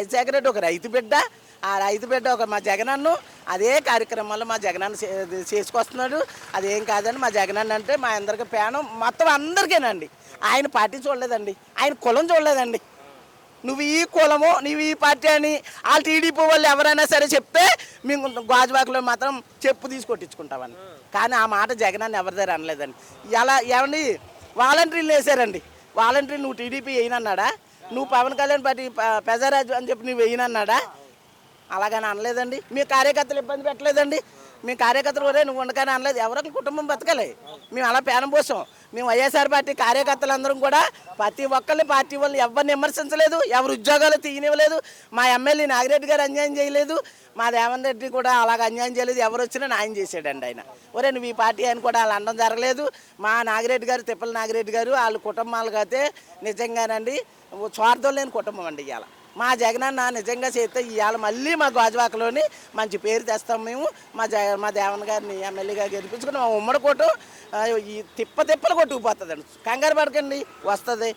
రాజశేఖర రెడ్డి ఒక రైతు బిడ్డ ఆ రైతు బిడ్డ ఒక మా జగనన్ను అదే కార్యక్రమాల్లో మా జగనన్న చేసుకొస్తున్నాడు. అదేం కాదండి మా జగనన్న అంటే మా అందరికి పేణం మొత్తం అందరికేనండి. ఆయన పార్టీ చూడలేదండి ఆయన కులం చూడలేదండి. నువ్వు ఈ కులము నువ్వు ఈ పార్టీ అని వాళ్ళు టీడీపీ వాళ్ళు ఎవరైనా సరే చెప్తే మేము గాజువాకలో మాత్రం చెప్పు తీసి కొట్టించుకుంటామని కానీ ఆ మాట జగనన్న ఎవరి దగ్గర అనలేదండి. ఎలా ఏమండి వాలంటీర్లు వేసారండి వాలంటీర్ నువ్వు టీడీపీ అయినన్నాడా నువ్వు పవన్ కళ్యాణ్ పార్టీ పెజారాజు పెజరాజు అని చెప్పి నువ్వు వేయనన్నాడా అలాగని అనలేదండి. మీ కార్యకర్తలు ఇబ్బంది పెట్టలేదండి. మీ కార్యకర్తలు ఒరే నువ్వు ఉండకని అనలేదు. ఎవరికి కుటుంబం బతకలే. మేము అలా పేనం పోసాం. మేము వైఎస్ఆర్ పార్టీ కార్యకర్తలందరం కూడా ప్రతి ఒక్కరిని పార్టీ వాళ్ళని ఎవరిని విమర్శించలేదు ఎవరు ఉద్యోగాలు తీయనివ్వలేదు. మా ఎమ్మెల్యే నాగిరెడ్డి గారు అన్యాయం చేయలేదు. మా రేవంత్ రెడ్డి కూడా అలాగ అన్యాయం చేయలేదు. ఎవరు వచ్చినా న్యాయం చేసాడండి ఆయన. ఒరే నువ్వు ఈ పార్టీ అని కూడా వాళ్ళు అనడం జరగలేదు. మా నాగిరెడ్డి గారు తిప్పల నాగిరెడ్డి గారు వాళ్ళ కుటుంబాలకు అయితే నిజంగానండి స్వార్థం లేని కుటుంబం అండి ఇవాళ. మా జగనన్న నిజంగా చేస్తే ఇవాళ మళ్ళీ మా గాజువాకలోని మంచి పేరు తెస్తాం మేము. మా జ మా దేవన్ గారిని ఎమ్మెల్యేగా గెలిపించుకుని మా ఉమ్మడి కోటు ఈ తిప్ప తిప్పలు కొట్టుకుపోతుందండి. కంగారు పడకండి వస్తుంది.